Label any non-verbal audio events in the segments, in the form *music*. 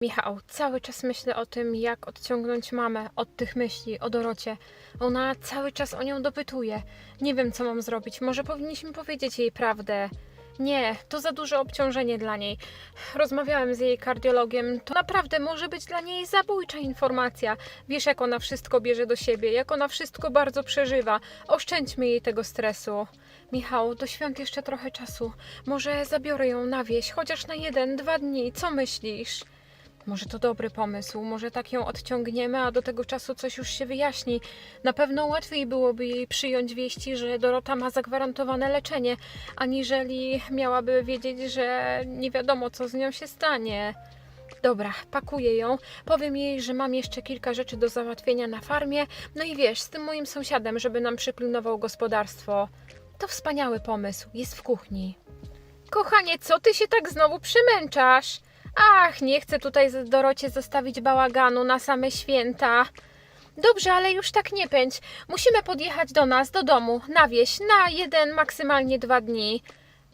Michał, cały czas myślę o tym, jak odciągnąć mamę od tych myśli o Dorocie. Ona cały czas o nią dopytuje. Nie wiem, co mam zrobić. Może powinniśmy powiedzieć jej prawdę. Nie, to za duże obciążenie dla niej. Rozmawiałem z jej kardiologiem. To naprawdę może być dla niej zabójcza informacja. Wiesz, jak ona wszystko bierze do siebie, jak ona wszystko bardzo przeżywa. Oszczędźmy jej tego stresu. Michał, do świąt jeszcze trochę czasu. Może zabiorę ją na wieś, chociaż na jeden, dwa dni. Co myślisz? Może to dobry pomysł, może tak ją odciągniemy, a do tego czasu coś już się wyjaśni. Na pewno łatwiej byłoby jej przyjąć wieści, że Dorota ma zagwarantowane leczenie, aniżeli miałaby wiedzieć, że nie wiadomo, co z nią się stanie. Dobra, pakuję ją. Powiem jej, że mam jeszcze kilka rzeczy do załatwienia na farmie. No i wiesz, z tym moim sąsiadem, żeby nam przypilnował gospodarstwo. To wspaniały pomysł, jest w kuchni. Kochanie, co ty się tak znowu przemęczasz? Ach, nie chcę tutaj Dorocie zostawić bałaganu na same święta. Dobrze, ale już tak nie pędź. Musimy podjechać do nas, do domu, na wieś, na jeden, maksymalnie dwa dni.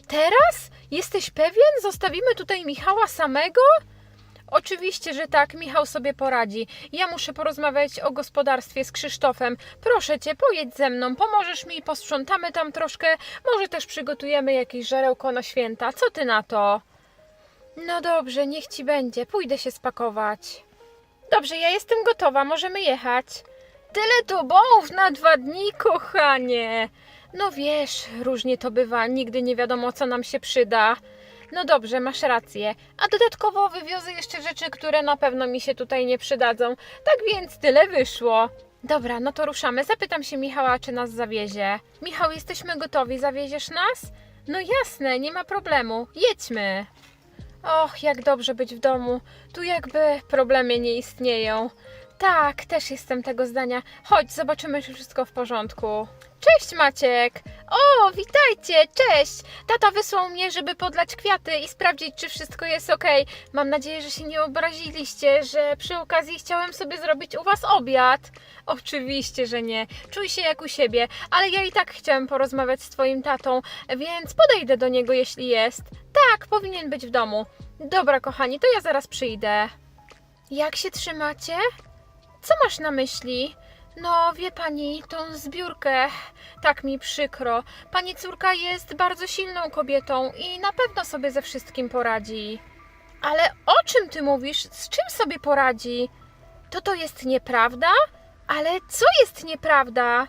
Teraz? Jesteś pewien? Zostawimy tutaj Michała samego? Oczywiście, że tak, Michał sobie poradzi. Ja muszę porozmawiać o gospodarstwie z Krzysztofem. Proszę cię, pojedź ze mną, pomożesz mi, posprzątamy tam troszkę, może też przygotujemy jakieś żarełko na święta. Co ty na to? No dobrze, niech ci będzie, pójdę się spakować. Dobrze, ja jestem gotowa, możemy jechać. Tyle tu bołów na dwa dni, kochanie. No wiesz, różnie to bywa, nigdy nie wiadomo, co nam się przyda. No dobrze, masz rację. A dodatkowo wywiozę jeszcze rzeczy, które na pewno mi się tutaj nie przydadzą. Tak więc tyle wyszło. Dobra, no to ruszamy. Zapytam się Michała, czy nas zawiezie. Michał, jesteśmy gotowi. Zawieziesz nas? No jasne, nie ma problemu. Jedźmy. Och, jak dobrze być w domu. Tu jakby problemy nie istnieją. Tak, też jestem tego zdania. Chodź, zobaczymy, czy wszystko w porządku. Cześć Maciek! O, witajcie, cześć! Tata wysłał mnie, żeby podlać kwiaty i sprawdzić, czy wszystko jest ok. Mam nadzieję, że się nie obraziliście, że przy okazji chciałem sobie zrobić u was obiad. Oczywiście, że nie. Czuj się jak u siebie, ale ja i tak chciałem porozmawiać z twoim tatą, więc podejdę do niego, jeśli jest. Tak, powinien być w domu. Dobra, kochani, to ja zaraz przyjdę. Jak się trzymacie? Co masz na myśli? No, wie pani, tą zbiórkę, tak mi przykro. Pani córka jest bardzo silną kobietą i na pewno sobie ze wszystkim poradzi. Ale o czym ty mówisz? Z czym sobie poradzi? To to jest nieprawda? Ale co jest nieprawda?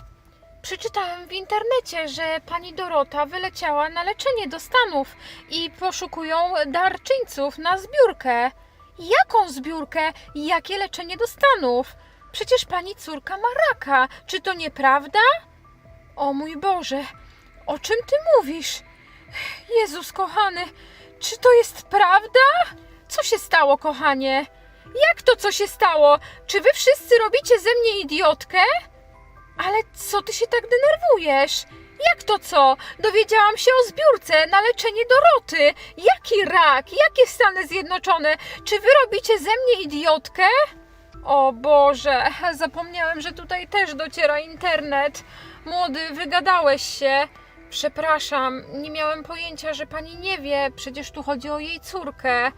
Przeczytałem w internecie, że pani Dorota wyleciała na leczenie do Stanów i poszukują darczyńców na zbiórkę. Jaką zbiórkę? Jakie leczenie do Stanów? Przecież pani córka ma raka. Czy to nieprawda? O mój Boże, o czym ty mówisz? Jezus kochany, czy to jest prawda? Co się stało, kochanie? Jak to co się stało? Czy wy wszyscy robicie ze mnie idiotkę? Ale co ty się tak denerwujesz? Jak to co? Dowiedziałam się o zbiórce na leczenie Doroty. Jaki rak? Jakie Stany Zjednoczone? Czy wy robicie ze mnie idiotkę? O Boże, *laughs* zapomniałem, że tutaj też dociera internet. Młody, wygadałeś się. Przepraszam, nie miałem pojęcia, że pani nie wie. Przecież tu chodzi o jej córkę.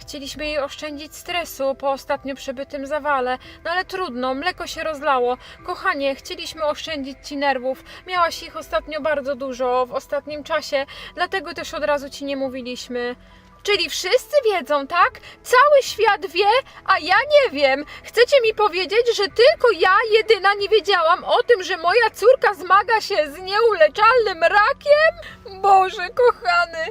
Chcieliśmy jej oszczędzić stresu po ostatnio przebytym zawale, no ale trudno, mleko się rozlało. Kochanie, chcieliśmy oszczędzić ci nerwów. Miałaś ich ostatnio bardzo dużo w ostatnim czasie, dlatego też od razu ci nie mówiliśmy. Czyli wszyscy wiedzą, tak? Cały świat wie, a ja nie wiem. Chcecie mi powiedzieć, że tylko ja jedyna nie wiedziałam o tym, że moja córka zmaga się z nieuleczalnym rakiem? Boże, kochany,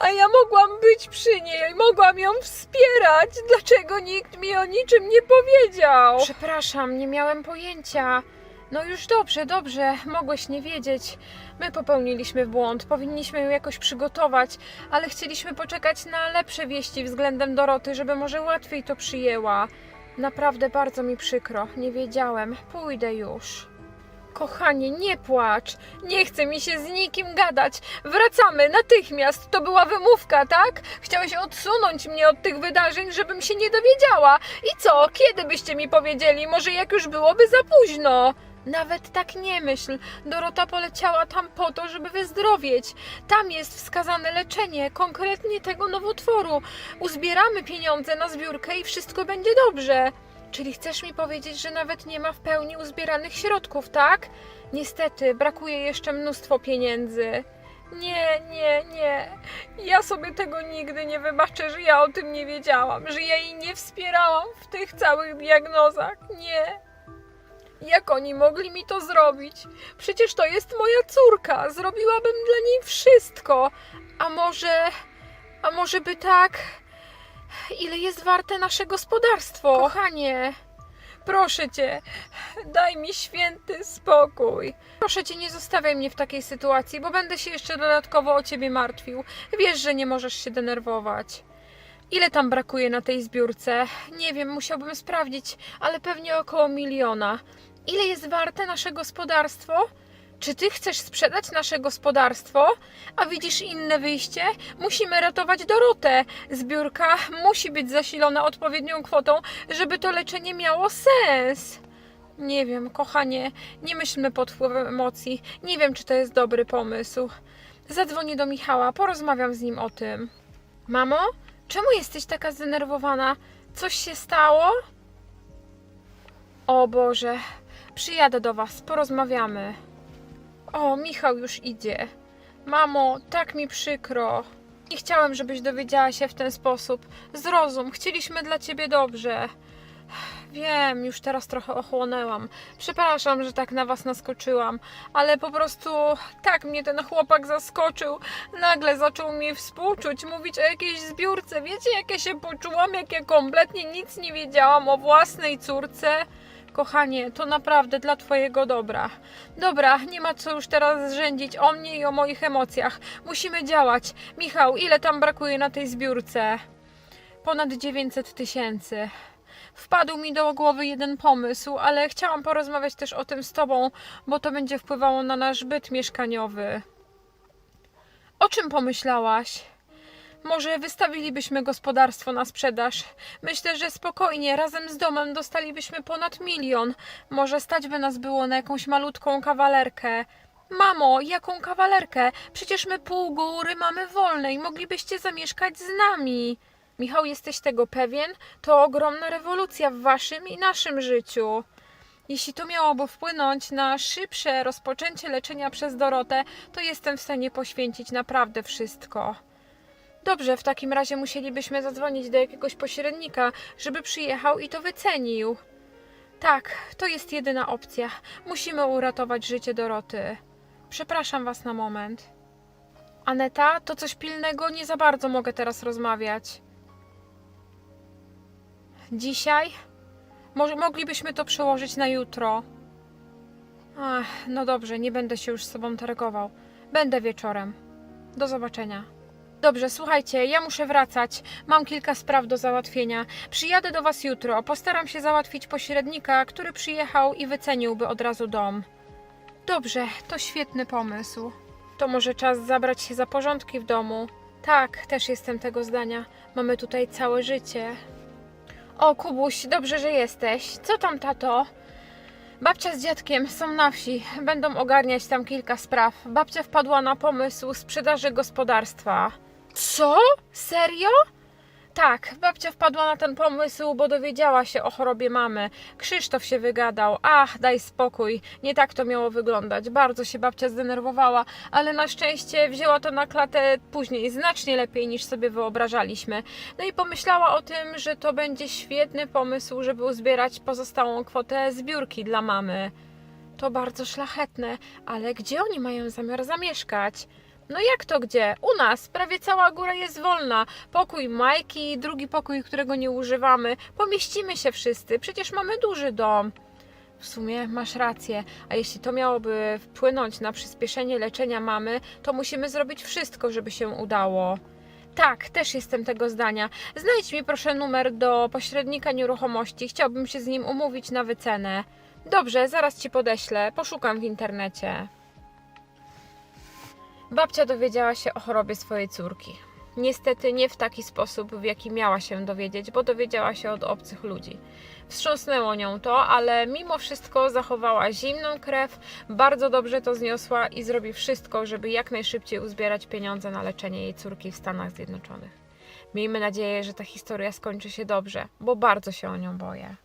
a ja mogłam być przy niej, mogłam ją wspierać. Dlaczego nikt mi o niczym nie powiedział? Przepraszam, nie miałem pojęcia. No już dobrze, dobrze, mogłeś nie wiedzieć. My popełniliśmy błąd, powinniśmy ją jakoś przygotować, ale chcieliśmy poczekać na lepsze wieści względem Doroty, żeby może łatwiej to przyjęła. Naprawdę bardzo mi przykro, nie wiedziałem. Pójdę już. Kochanie, nie płacz. Nie chce mi się z nikim gadać. Wracamy natychmiast. To była wymówka, tak? Chciałeś odsunąć mnie od tych wydarzeń, żebym się nie dowiedziała. I co? Kiedy byście mi powiedzieli? Może jak już byłoby za późno? Nawet tak nie myśl. Dorota poleciała tam po to, żeby wyzdrowieć. Tam jest wskazane leczenie, konkretnie tego nowotworu. Uzbieramy pieniądze na zbiórkę i wszystko będzie dobrze. Czyli chcesz mi powiedzieć, że nawet nie ma w pełni uzbieranych środków, tak? Niestety, brakuje jeszcze mnóstwo pieniędzy. Nie, nie, nie. Ja sobie tego nigdy nie wybaczę, że ja o tym nie wiedziałam, że ja jej nie wspierałam w tych całych diagnozach. Nie. Jak oni mogli mi to zrobić? Przecież to jest moja córka. Zrobiłabym dla niej wszystko. A może. A może by tak. Ile jest warte nasze gospodarstwo? Kochanie, proszę cię, daj mi święty spokój. Proszę cię, nie zostawiaj mnie w takiej sytuacji, bo będę się jeszcze dodatkowo o ciebie martwił. Wiesz, że nie możesz się denerwować. Ile tam brakuje na tej zbiórce? Nie wiem, musiałbym sprawdzić, ale pewnie około miliona. Ile jest warte nasze gospodarstwo? Czy ty chcesz sprzedać nasze gospodarstwo? A widzisz inne wyjście? Musimy ratować Dorotę. Zbiórka musi być zasilona odpowiednią kwotą, żeby to leczenie miało sens. Nie wiem, kochanie, nie myślmy pod wpływem emocji. Nie wiem, czy to jest dobry pomysł. Zadzwonię do Michała, porozmawiam z nim o tym. Mamo, czemu jesteś taka zdenerwowana? Coś się stało? O Boże, przyjadę do Was, porozmawiamy. O, Michał już idzie. Mamo, tak mi przykro. Nie chciałem, żebyś dowiedziała się w ten sposób. Zrozum, chcieliśmy dla ciebie dobrze. Wiem, już teraz trochę ochłonęłam. Przepraszam, że tak na was naskoczyłam, ale po prostu tak mnie ten chłopak zaskoczył. Nagle zaczął mi współczuć, mówić o jakiejś zbiórce. Wiecie, jak ja się poczułam, jak ja kompletnie nic nie wiedziałam o własnej córce? Kochanie, to naprawdę dla Twojego dobra. Dobra, nie ma co już teraz zrzędzić o mnie i o moich emocjach. Musimy działać. Michał, ile tam brakuje na tej zbiórce? Ponad 900 tysięcy. Wpadł mi do głowy jeden pomysł, ale chciałam porozmawiać też o tym z Tobą, bo to będzie wpływało na nasz byt mieszkaniowy. O czym pomyślałaś? Może wystawilibyśmy gospodarstwo na sprzedaż. Myślę, że spokojnie, razem z domem dostalibyśmy ponad milion. Może stać by nas było na jakąś malutką kawalerkę. Mamo, jaką kawalerkę? Przecież my pół góry mamy wolne i moglibyście zamieszkać z nami. Michał, jesteś tego pewien? To ogromna rewolucja w waszym i naszym życiu. Jeśli to miałoby wpłynąć na szybsze rozpoczęcie leczenia przez Dorotę, to jestem w stanie poświęcić naprawdę wszystko. Dobrze, w takim razie musielibyśmy zadzwonić do jakiegoś pośrednika, żeby przyjechał i to wycenił. Tak, to jest jedyna opcja. Musimy uratować życie Doroty. Przepraszam was na moment. Aneta, to coś pilnego, nie za bardzo mogę teraz rozmawiać. Dzisiaj? Może moglibyśmy to przełożyć na jutro. Ach, no dobrze, nie będę się już z sobą targował. Będę wieczorem. Do zobaczenia. Dobrze, słuchajcie, ja muszę wracać. Mam kilka spraw do załatwienia. Przyjadę do Was jutro. Postaram się załatwić pośrednika, który przyjechał i wyceniłby od razu dom. Dobrze, to świetny pomysł. To może czas zabrać się za porządki w domu. Tak, też jestem tego zdania. Mamy tutaj całe życie. O, Kubuś, dobrze, że jesteś. Co tam, tato? Babcia z dziadkiem są na wsi. Będą ogarniać tam kilka spraw. Babcia wpadła na pomysł sprzedaży gospodarstwa. Co? Serio? Tak, babcia wpadła na ten pomysł, bo dowiedziała się o chorobie mamy. Krzysztof się wygadał. Ach, daj spokój. Nie tak to miało wyglądać. Bardzo się babcia zdenerwowała, ale na szczęście wzięła to na klatę później, znacznie lepiej niż sobie wyobrażaliśmy. No i pomyślała o tym, że to będzie świetny pomysł, żeby uzbierać pozostałą kwotę zbiórki dla mamy. To bardzo szlachetne, ale gdzie oni mają zamiar zamieszkać? No jak to gdzie? U nas prawie cała góra jest wolna. Pokój Majki, drugi pokój, którego nie używamy. Pomieścimy się wszyscy, przecież mamy duży dom. W sumie masz rację, a jeśli to miałoby wpłynąć na przyspieszenie leczenia mamy, to musimy zrobić wszystko, żeby się udało. Tak, też jestem tego zdania. Znajdź mi proszę numer do pośrednika nieruchomości. Chciałbym się z nim umówić na wycenę. Dobrze, zaraz ci podeślę. Poszukam w internecie. Babcia dowiedziała się o chorobie swojej córki. Niestety nie w taki sposób, w jaki miała się dowiedzieć, bo dowiedziała się od obcych ludzi. Wstrząsnęło nią to, ale mimo wszystko zachowała zimną krew, bardzo dobrze to zniosła i zrobi wszystko, żeby jak najszybciej uzbierać pieniądze na leczenie jej córki w Stanach Zjednoczonych. Miejmy nadzieję, że ta historia skończy się dobrze, bo bardzo się o nią boję.